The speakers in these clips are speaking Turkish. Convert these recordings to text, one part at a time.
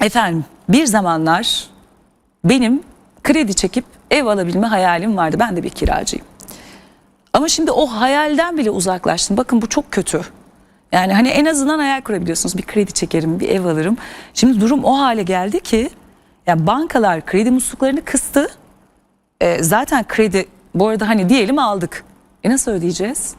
Efendim bir zamanlar benim kredi çekip ev alabilme hayalim vardı. Ben de bir kiracıyım. Ama şimdi o hayalden bile uzaklaştım. Bakın bu çok kötü. Yani hani en azından hayal kurabiliyorsunuz. Bir kredi çekerim, bir ev alırım. Şimdi durum o hale geldi ki yani bankalar kredi musluklarını kıstı. E, zaten kredi bu arada hani diyelim aldık. E nasıl ödeyeceğiz?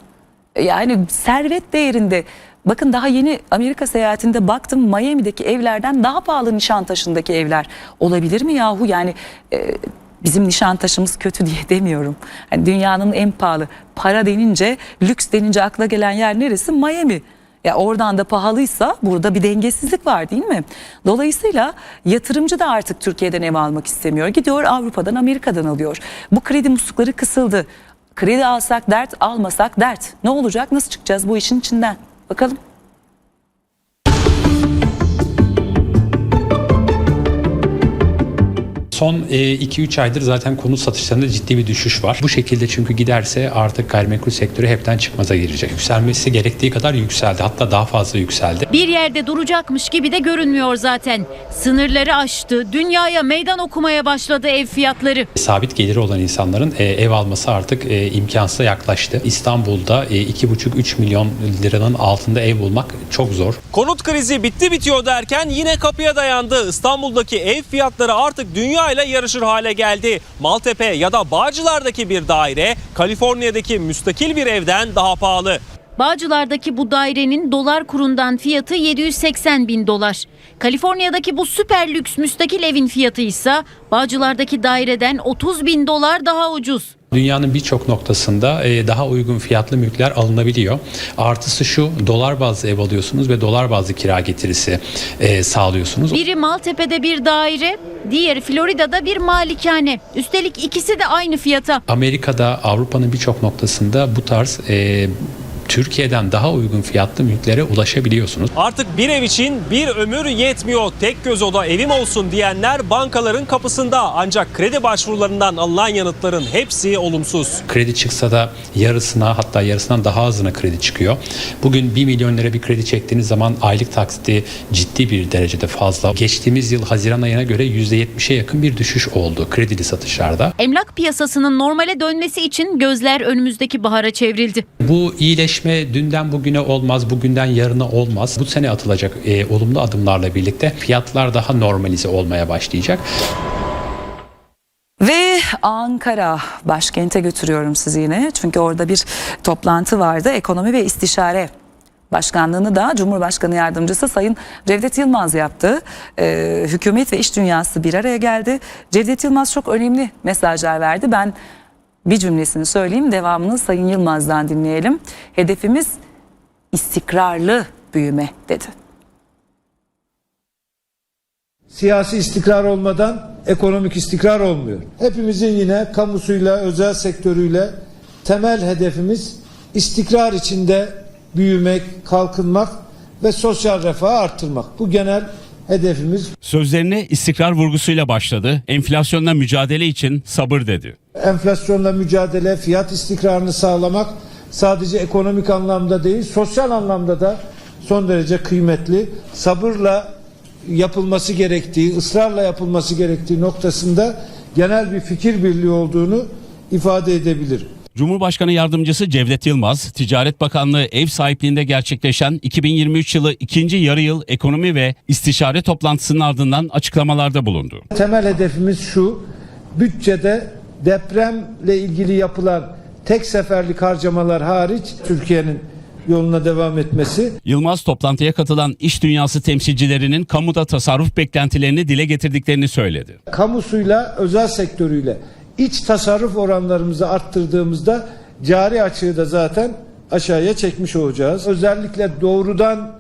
E, Yani servet değerinde bakın daha yeni Amerika seyahatinde baktım Miami'deki evlerden daha pahalı Nişantaşı'ndaki evler olabilir mi yahu? Yani e, bizim Nişantaşı'mız kötü diye demiyorum. Hani dünyanın en pahalı para denince lüks denince akla gelen yer neresi? Miami. Ya oradan da pahalıysa burada bir dengesizlik var değil mi? Dolayısıyla yatırımcı da artık Türkiye'den ev almak istemiyor. Gidiyor Avrupa'dan Amerika'dan alıyor. Bu kredi muslukları kısıldı. Kredi alsak dert almasak dert. Ne olacak nasıl çıkacağız bu işin içinden? Bakalım. Son 2-3 aydır zaten konut satışlarında ciddi bir düşüş var. Bu şekilde çünkü giderse artık gayrimenkul sektörü hepten çıkmaza girecek. Yükselmesi gerektiği kadar yükseldi. Hatta daha fazla yükseldi. Bir yerde duracakmış gibi de görünmüyor zaten. Sınırları aştı, dünyaya meydan okumaya başladı ev fiyatları. Sabit geliri olan insanların e, ev alması artık e, imkansıza yaklaştı. İstanbul'da e, 2,5-3 milyon liranın altında ev bulmak çok zor. Konut krizi bitti bitiyor derken yine kapıya dayandı. İstanbul'daki ev fiyatları artık dünya ile yarışır hale geldi. Maltepe ya da Bağcılar'daki bir daire Kaliforniya'daki müstakil bir evden daha pahalı. Bağcılar'daki bu dairenin dolar kurundan fiyatı 780 bin dolar. Kaliforniya'daki bu süper lüks müstakil evin fiyatı ise Bağcılar'daki daireden 30 bin dolar daha ucuz. Dünyanın birçok noktasında e, daha uygun fiyatlı mülkler alınabiliyor. Artısı şu dolar bazlı ev alıyorsunuz ve dolar bazlı kira getirisi e, sağlıyorsunuz. Biri Maltepe'de bir daire, diğeri Florida'da bir malikane. Üstelik ikisi de aynı fiyata. Amerika'da Avrupa'nın birçok noktasında bu tarz e, Türkiye'den daha uygun fiyatlı mülklere ulaşabiliyorsunuz. Artık bir ev için bir ömür yetmiyor. Tek göz oda evim olsun diyenler bankaların kapısında. Ancak kredi başvurularından alınan yanıtların hepsi olumsuz. Kredi çıksa da yarısına hatta yarısından daha azına kredi çıkıyor. Bugün 1 milyon lira bir kredi çektiğiniz zaman aylık taksiti ciddi bir derecede fazla. Geçtiğimiz yıl Haziran ayına göre %70'e yakın bir düşüş oldu kredili satışlarda. Emlak piyasasının normale dönmesi için gözler önümüzdeki bahara çevrildi. Bu iyileşme dünden bugüne olmaz, bugünden yarına olmaz. Bu sene atılacak e, olumlu adımlarla birlikte fiyatlar daha normalize olmaya başlayacak. Ve Ankara başkente götürüyorum sizi yine. Çünkü orada bir toplantı vardı. Ekonomi ve İstişare Başkanlığını da Cumhurbaşkanı Yardımcısı Sayın Cevdet Yılmaz yaptı. Ee, hükümet ve iş dünyası bir araya geldi. Cevdet Yılmaz çok önemli mesajlar verdi. Ben bir cümlesini söyleyeyim devamını Sayın Yılmaz'dan dinleyelim. Hedefimiz istikrarlı büyüme dedi. Siyasi istikrar olmadan ekonomik istikrar olmuyor. Hepimizin yine kamusuyla, özel sektörüyle temel hedefimiz istikrar içinde büyümek, kalkınmak ve sosyal refahı arttırmak. Bu genel hedefimiz. Sözlerine istikrar vurgusuyla başladı. Enflasyonla mücadele için sabır dedi. Enflasyonla mücadele, fiyat istikrarını sağlamak sadece ekonomik anlamda değil, sosyal anlamda da son derece kıymetli. Sabırla yapılması gerektiği, ısrarla yapılması gerektiği noktasında genel bir fikir birliği olduğunu ifade edebilirim. Cumhurbaşkanı Yardımcısı Cevdet Yılmaz, Ticaret Bakanlığı ev sahipliğinde gerçekleşen 2023 yılı ikinci yarı yıl ekonomi ve istişare toplantısının ardından açıklamalarda bulundu. Temel hedefimiz şu, bütçede depremle ilgili yapılan tek seferlik harcamalar hariç Türkiye'nin yoluna devam etmesi. Yılmaz toplantıya katılan iş dünyası temsilcilerinin kamuda tasarruf beklentilerini dile getirdiklerini söyledi. kamusuyla özel sektörüyle iç tasarruf oranlarımızı arttırdığımızda cari açığı da zaten aşağıya çekmiş olacağız. Özellikle doğrudan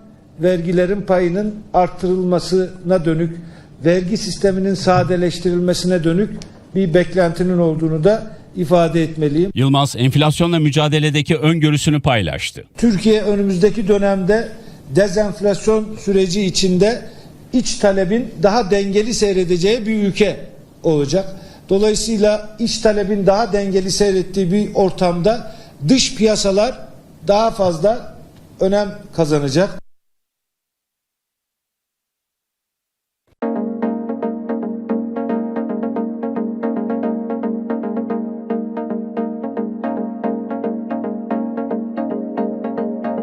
vergilerin payının arttırılmasına dönük, vergi sisteminin sadeleştirilmesine dönük bir beklentinin olduğunu da ifade etmeliyim. Yılmaz enflasyonla mücadeledeki öngörüsünü paylaştı. Türkiye önümüzdeki dönemde dezenflasyon süreci içinde iç talebin daha dengeli seyredeceği bir ülke olacak. Dolayısıyla iç talebin daha dengeli seyrettiği bir ortamda dış piyasalar daha fazla önem kazanacak.